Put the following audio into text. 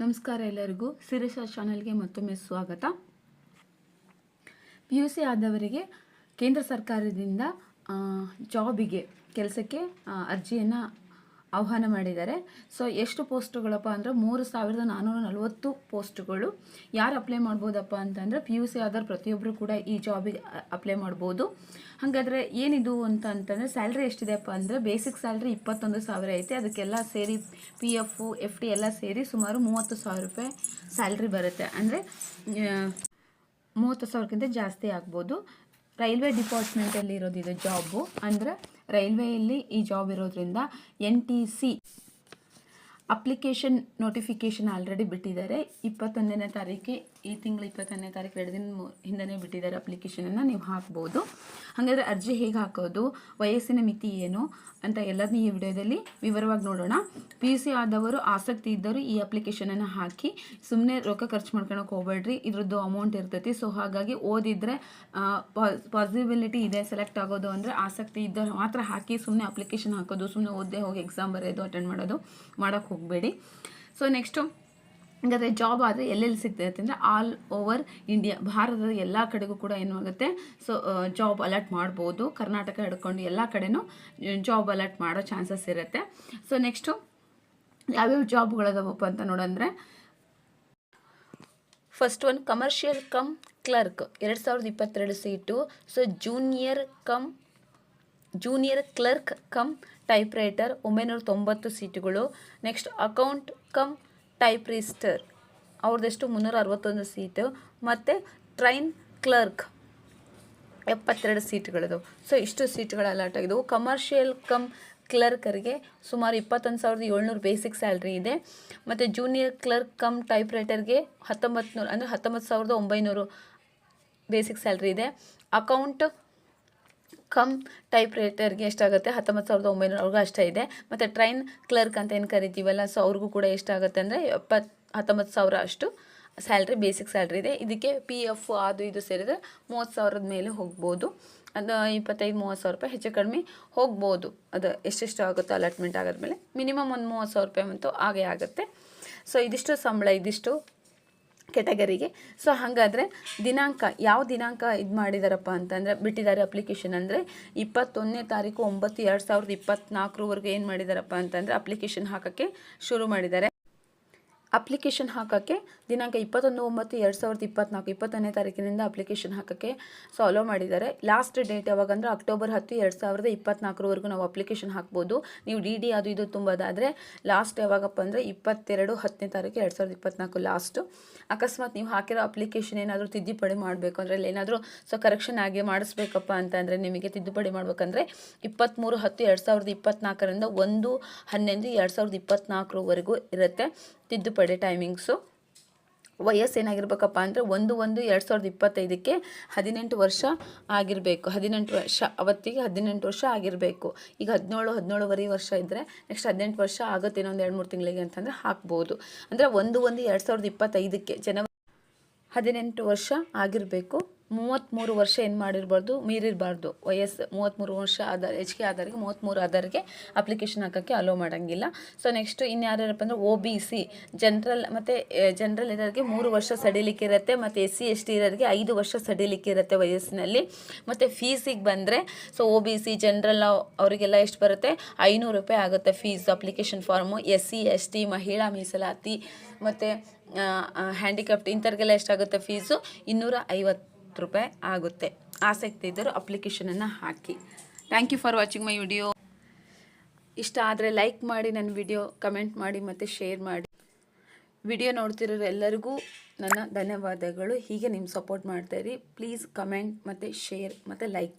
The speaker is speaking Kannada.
ನಮಸ್ಕಾರ ಎಲ್ಲರಿಗೂ. ಸಿರಿಸ ಚಾನಲ್ಗೆ ಮತ್ತೊಮ್ಮೆ ಸ್ವಾಗತ. ಪಿ ಯು ಸಿ ಆದವರಿಗೆ ಕೇಂದ್ರ ಸರ್ಕಾರದಿಂದ ಜಾಬಿಗೆ, ಕೆಲಸಕ್ಕೆ ಅರ್ಜಿಯನ್ನು ಆಹ್ವಾನ ಮಾಡಿದ್ದಾರೆ. ಸೊ ಎಷ್ಟು ಪೋಸ್ಟ್ಗಳಪ್ಪ ಅಂದರೆ ಮೂರು ಸಾವಿರದ ನಾನ್ನೂರ ನಲವತ್ತು ಪೋಸ್ಟ್ಗಳು. ಯಾರು ಅಪ್ಲೈ ಮಾಡ್ಬೋದಪ್ಪ ಅಂತಂದರೆ ಪಿ ಯು ಸಿ ಆದವ್ರು ಪ್ರತಿಯೊಬ್ಬರು ಕೂಡ ಈ ಜಾಬಿಗೆ ಅಪ್ಲೈ ಮಾಡ್ಬೋದು. ಹಾಗಾದರೆ ಏನಿದು ಅಂತ ಅಂತಂದರೆ ಸ್ಯಾಲ್ರಿ ಎಷ್ಟಿದೆಪ್ಪ ಅಂದರೆ ಬೇಸಿಕ್ ಸ್ಯಾಲ್ರಿ ಇಪ್ಪತ್ತೊಂದು ಸಾವಿರ ಐತೆ. ಅದಕ್ಕೆಲ್ಲ ಸೇರಿ ಪಿ ಎಫ್ ಎಫ್ ಡಿ ಎಲ್ಲ ಸೇರಿ ಸುಮಾರು ಮೂವತ್ತು ಸಾವಿರ ರೂಪಾಯಿ ಸ್ಯಾಲ್ರಿ ಬರುತ್ತೆ. ಅಂದರೆ ಮೂವತ್ತು ಸಾವಿರಕ್ಕಿಂತ ಜಾಸ್ತಿ ಆಗ್ಬೋದು. ರೈಲ್ವೆ ಡಿಪಾರ್ಟ್ಮೆಂಟಲ್ಲಿ ಇರೋದು ಇದು ಜಾಬು ಅಂದರೆ ರೈಲ್ವೆಯಲ್ಲಿ ಈ ಜಾಬ್ ಇರೋದ್ರಿಂದ N T C application notification already ಬಿಟ್ಟಿದ್ದಾರೆ. ಇಪ್ಪತ್ತೊಂದನೇ ತಾರೀಕು ಈ ತಿಂಗಳ ಇಪ್ಪತ್ತೊಂದನೇ ತಾರೀಕು ಎರಡು ದಿನ ಹಿಂದೆನೇ ಬಿಟ್ಟಿದ್ದಾರೆ ಅಪ್ಲಿಕೇಶನನ್ನು ನೀವು ಹಾಕ್ಬೋದು. ಹಾಗಾದರೆ ಅರ್ಜಿ ಹೇಗೆ ಹಾಕೋದು, ವಯಸ್ಸಿನ ಮಿತಿ ಏನು ಅಂತ ಎಲ್ಲದನ್ನ ಈ ವಿಡಿಯೋದಲ್ಲಿ ವಿವರವಾಗಿ ನೋಡೋಣ. ಪಿ ಯು ಸಿ ಆದವರು, ಆಸಕ್ತಿ ಇದ್ದವರು ಈ ಅಪ್ಲಿಕೇಶನನ್ನು ಹಾಕಿ ಸುಮ್ಮನೆ ರೊಕ್ಕ ಖರ್ಚು ಮಾಡ್ಕೊಳಕ್ಕೆ ಹೋಗ್ಬೇಡ್ರಿ, ಇದ್ರದ್ದು ಅಮೌಂಟ್ ಇರ್ತೈತಿ. ಸೊ ಹಾಗಾಗಿ ಓದಿದ್ರೆ ಪಾಸಿಬಿಲಿಟಿ ಇದೆ ಸೆಲೆಕ್ಟ್ ಆಗೋದು ಅಂದರೆ ಆಸಕ್ತಿ ಇದ್ದವ್ರು ಮಾತ್ರ ಹಾಕಿ ಸುಮ್ಮನೆ ಅಪ್ಲಿಕೇಶನ್ ಹಾಕೋದು ಸುಮ್ಮನೆ ಓದದೆ ಹೋಗಿ ಎಕ್ಸಾಮ್ ಬರೆಯೋದು ಅಟೆಂಡ್ ಮಾಡೋದು ಮಾಡೋಕ್ಕೆ ಹೋಗಬೇಡಿ. ಸೊ ನೆಕ್ಸ್ಟು ಹಾಗಾದರೆ ಜಾಬ್ ಆದರೆ ಎಲ್ಲೆಲ್ಲಿ ಸಿಗ್ತೈತೆ ಅಂದರೆ ಆಲ್ ಓವರ್ ಇಂಡಿಯಾ ಭಾರತದ ಎಲ್ಲ ಕಡೆಗೂ ಕೂಡ ಏನಾಗುತ್ತೆ ಸೊ ಜಾಬ್ ಅಲರ್ಟ್ ಮಾಡ್ಬೋದು. ಕರ್ನಾಟಕ ಹಿಡ್ಕೊಂಡು ಎಲ್ಲ ಕಡೆನೂ ಜಾಬ್ ಅಲರ್ಟ್ ಮಾಡೋ ಚಾನ್ಸಸ್ ಇರುತ್ತೆ. ಸೊ ನೆಕ್ಸ್ಟು ಯಾವ್ಯಾವ ಜಾಬ್ಗಳದಪ್ಪ ಅಂತ ನೋಡಂದರೆ first one commercial cum clerk ಎರಡು ಸಾವಿರದ ಇಪ್ಪತ್ತೆರಡು seat so junior cum junior clerk cum typewriter ಒಂಬೈನೂರ ತೊಂಬತ್ತು ಸೀಟುಗಳು ನೆಕ್ಸ್ಟ್ ಅಕೌಂಟ್ ಕಮ್ ಟೈಪ್ ರಿಸ್ಟರ್ ಅವ್ರದ್ದೆಷ್ಟು ಮುನ್ನೂರ ಅರವತ್ತೊಂದು ಸೀಟು. ಮತ್ತು ಟ್ರೈನ್ ಕ್ಲರ್ಕ್, ಎಪ್ಪತ್ತೆರಡು ಸೀಟ್ಗಳದು ಸೊ, ಇಷ್ಟು ಸೀಟ್ಗಳು ಅಲಾಟ್ ಆಗಿದ್ದವು ಕಮರ್ಷಿಯಲ್ ಕಮ್ ಕ್ಲರ್ಕರಿಗೆ ಸುಮಾರು ಇಪ್ಪತ್ತೊಂದು ಸಾವಿರದ ಏಳ್ನೂರು ಬೇಸಿಕ್ ಸ್ಯಾಲ್ರಿ ಇದೆ. ಮತ್ತು ಜೂನಿಯರ್ ಕ್ಲರ್ಕ್ ಕಮ್ ಟೈಪ್ ರೈಟರ್ಗೆ ಹತ್ತೊಂಬತ್ತು ನೂರು ಅಂದರೆ ಹತ್ತೊಂಬತ್ತು ಸಾವಿರದ ಒಂಬೈನೂರು ಬೇಸಿಕ್ ಸ್ಯಾಲ್ರಿ ಇದೆ. ಅಕೌಂಟ್ ಕಮ್ ಟೈಪ್ ರೈಟರ್ಗೆ ಎಷ್ಟಾಗುತ್ತೆ ಹತ್ತೊಂಬತ್ತು ಸಾವಿರದ ಒಂಬೈನೂರು ಅವ್ರಿಗೂ ಅಷ್ಟೇ ಇದೆ. ಮತ್ತು ಟ್ರೈನ್ ಕ್ಲರ್ಕ್ ಅಂತ ಏನು ಕರಿತೀವಲ್ಲ, ಸೊ ಅವ್ರಿಗೂ ಕೂಡ ಎಷ್ಟಾಗುತ್ತೆ ಅಂದರೆ ಎಪ್ಪತ್ತು ಹತ್ತೊಂಬತ್ತು ಸಾವಿರ ಅಷ್ಟು ಸ್ಯಾಲ್ರಿ, ಬೇಸಿಕ್ ಸ್ಯಾಲ್ರಿ ಇದೆ. ಇದಕ್ಕೆ ಪಿ ಎಫ್ ಅದು ಇದು ಸೇರಿದ್ರೆ ಮೂವತ್ತು ಸಾವಿರದ ಮೇಲೆ ಹೋಗ್ಬೋದು. ಅದು ಇಪ್ಪತ್ತೈದು, ಮೂವತ್ತು ಸಾವಿರ ರೂಪಾಯಿ ಹೆಚ್ಚು ಕಡಿಮೆ ಹೋಗ್ಬೋದು. ಅದು ಎಷ್ಟೆಷ್ಟು ಆಗುತ್ತೋ ಅಲಾಟ್ಮೆಂಟ್ ಆಗೋದ್ಮೇಲೆ ಮಿನಿಮಮ್ ಒಂದು ಮೂವತ್ತು ಸಾವಿರ ರೂಪಾಯಿ ಅಂತೂ ಆಗೇ ಆಗುತ್ತೆ. ಸೊ ಇದಿಷ್ಟು ಸಂಬಳ, ಇದಿಷ್ಟು ಕೆಟಗರಿಗೆ ಸೊ ಹಾಗಾದರೆ ದಿನಾಂಕ, ಯಾವ ದಿನಾಂಕ ಇದು ಮಾಡಿದಾರಪ್ಪ ಅಂತಂದರೆ, ಬಿಟ್ಟಿದ್ದಾರೆ ಅಪ್ಲಿಕೇಶನ್ ಅಂದರೆ ಇಪ್ಪತ್ತೊಂದನೇ ತಾರೀಕು ಒಂಬತ್ತು ಎರಡು ಸಾವಿರದ ಇಪ್ಪತ್ತ್ನಾಲ್ಕರವರೆಗೂ ಏನು ಮಾಡಿದಾರಪ್ಪ ಅಂತಂದರೆ ಅಪ್ಲಿಕೇಶನ್ ಹಾಕೋಕ್ಕೆ ಶುರು ಮಾಡಿದ್ದಾರೆ. ಅಪ್ಲಿಕೇಶನ್ ಹಾಕೋಕ್ಕೆ ದಿನಾಂಕ ಇಪ್ಪತ್ತೊಂದು, ಒಂಬತ್ತು, ಎರಡು ಸಾವಿರದ ಇಪ್ಪತ್ತ್ನಾಲ್ಕು ಇಪ್ಪತ್ತನೇ ತಾರೀಕಿನಿಂದ ಅಪ್ಲಿಕೇಶನ್ ಹಾಕೋಕ್ಕೆ ಸಾಲೋ ಮಾಡಿದ್ದಾರೆ. ಲಾಸ್ಟ್ ಡೇಟ್ ಯಾವಾಗ ಅಂದರೆ ಅಕ್ಟೋಬರ್ ಹತ್ತು, ಎರಡು ಸಾವಿರದ ಇಪ್ಪತ್ತ್ನಾಲ್ಕರವರೆಗೂ ನಾವು ಅಪ್ಲಿಕೇಶನ್ ಹಾಕ್ಬೋದು. ನೀವು ಡಿ ಡಿ ಅದು ಇದು ತುಂಬೋದಾದರೆ ಲಾಸ್ಟ್ ಯಾವಾಗಪ್ಪ ಅಂದರೆ ಇಪ್ಪತ್ತೆರಡು, ಹತ್ತನೇ ತಾರೀಕು, ಎರಡು ಸಾವಿರದ ಇಪ್ಪತ್ತ್ನಾಲ್ಕು ಲಾಸ್ಟು ಅಕಸ್ಮಾತ್ ನೀವು ಹಾಕಿರೋ ಅಪ್ಲಿಕೇಶನ್ ಏನಾದರೂ ತಿದ್ದುಪಡಿ ಮಾಡಬೇಕು ಅಂದರೆ ಅಲ್ಲಿ ಏನಾದರೂ ಸೊ ಕರೆಕ್ಷನ್ ಆಗಿ ಮಾಡಿಸ್ಬೇಕಪ್ಪ ಅಂತಂದರೆ ನಿಮಗೆ ತಿದ್ದುಪಡಿ ಮಾಡಬೇಕಂದ್ರೆ ಇಪ್ಪತ್ತ್ಮೂರು ಹತ್ತು, ಎರಡು ಸಾವಿರದ ಇಪ್ಪತ್ತ್ನಾಲ್ಕರಿಂದ ಒಂದು, ಹನ್ನೊಂದು, ಎರಡು ಸಾವಿರದ ಇಪ್ಪತ್ತ್ನಾಲ್ಕರವರೆಗೂ ಇರುತ್ತೆ. ತಿದ್ದುಪಡಿ ಟೈಮಿಂಗ್ಸು ವಯಸ್ಸು ಏನಾಗಿರ್ಬೇಕಪ್ಪ ಅಂದರೆ ಒಂದು ಒಂದು ಎರಡು ಸಾವಿರದ ಇಪ್ಪತ್ತೈದಕ್ಕೆ ಹದಿನೆಂಟು ವರ್ಷ ಆಗಿರಬೇಕು. ಹದಿನೆಂಟು ವರ್ಷ, ಅವತ್ತಿಗೆ ಹದಿನೆಂಟು ವರ್ಷ ಆಗಿರಬೇಕು. ಈಗ ಹದಿನೇಳು, ಹದಿನೇಳುವರೆ ವರ್ಷ ಇದ್ದರೆ ನೆಕ್ಸ್ಟ್ ಹದಿನೆಂಟು ವರ್ಷ ಆಗುತ್ತೆ ಇನ್ನೊಂದು ಎರಡು, ಮೂರು ತಿಂಗಳಿಗೆ ಅಂತಂದರೆ ಹಾಕ್ಬೋದು. ಅಂದರೆ ಒಂದು ಒಂದು ಎರಡು ಸಾವಿರದ ಇಪ್ಪತ್ತೈದಕ್ಕೆ ಜನವರಿ ಹದಿನೆಂಟು ವರ್ಷ ಆಗಿರಬೇಕು. ಮೂವತ್ತ್ಮೂರು ವರ್ಷ ಏನು ಮಾಡಿರಬಾರ್ದು? ಮೀರಿರಬಾರ್ದು. ವಯಸ್ಸು ಮೂವತ್ತ್ಮೂರು ವರ್ಷ ಆಧಾರ ಕೆ ಆಧಾರಿಗೆ ಮೂವತ್ತ್ಮೂರು ಆಧಾರಿಗೆ ಅಪ್ಲಿಕೇಶನ್ ಹಾಕೋಕ್ಕೆ ಅಲೋ ಮಾಡೋಂಗಿಲ್ಲ. ಸೊ ನೆಕ್ಸ್ಟು ಇನ್ಯಾರ್ಯಾರಪ್ಪ ಅಂದರೆ ಒ ಬಿ ಸಿ ಜನರಲ್ ಮತ್ತು ಜನರಲ್ ಇರೋರಿಗೆ ಮೂರು ವರ್ಷ ಸಡಿಲಿಕ್ಕೆ ಇರುತ್ತೆ ಮತ್ತು ಎಸ್ ಸಿ ಎಸ್ ಟಿ ಇರೋರಿಗೆ ಐದು ವರ್ಷ ಸಡಿಲಿಕ್ಕೆ ಇರುತ್ತೆ ವಯಸ್ಸಿನಲ್ಲಿ. ಮತ್ತು ಫೀಸಿಗೆ ಬಂದರೆ so O B C general ಅವರಿಗೆಲ್ಲ ಎಷ್ಟು ಬರುತ್ತೆ? ಐನೂರು ರೂಪಾಯಿ ಆಗುತ್ತೆ fees application form S C S T ಮಹಿಳಾ ಮೀಸಲಾತಿ, ಮತ್ತು ಹ್ಯಾಂಡಿಕ್ಯಾಪ್ಟ್ ಇಂಥವ್ರಿಗೆಲ್ಲ ಎಷ್ಟಾಗುತ್ತೆ ಫೀಸು ಇನ್ನೂರ ಐವತ್ತು. ರೂಪಾಯಿ ಆಗುತ್ತೆ. ಆಸಕ್ತಿ ಇದ್ದರೂ ಅಪ್ಲಿಕೇಶನನ್ನು ಹಾಕಿ. Thank you for watching my video ಇಷ್ಟ ಆದರೆ ಲೈಕ್ ಮಾಡಿ ನನ್ನ ವಿಡಿಯೋ ಕಮೆಂಟ್ ಮಾಡಿ ಮತ್ತು ಶೇರ್ ಮಾಡಿ. ವಿಡಿಯೋ ನೋಡ್ತಿರೋರು ಎಲ್ಲರಿಗೂ ನನ್ನ ಧನ್ಯವಾದಗಳು. ಹೀಗೆ ನಿಮ್ಮ ಸಪೋರ್ಟ್ ಮಾಡ್ತಾಯಿರಿ ಪ್ಲೀಸ್ ಕಮೆಂಟ್ ಮತ್ತು ಶೇರ್ ಮತ್ತು ಲೈಕ್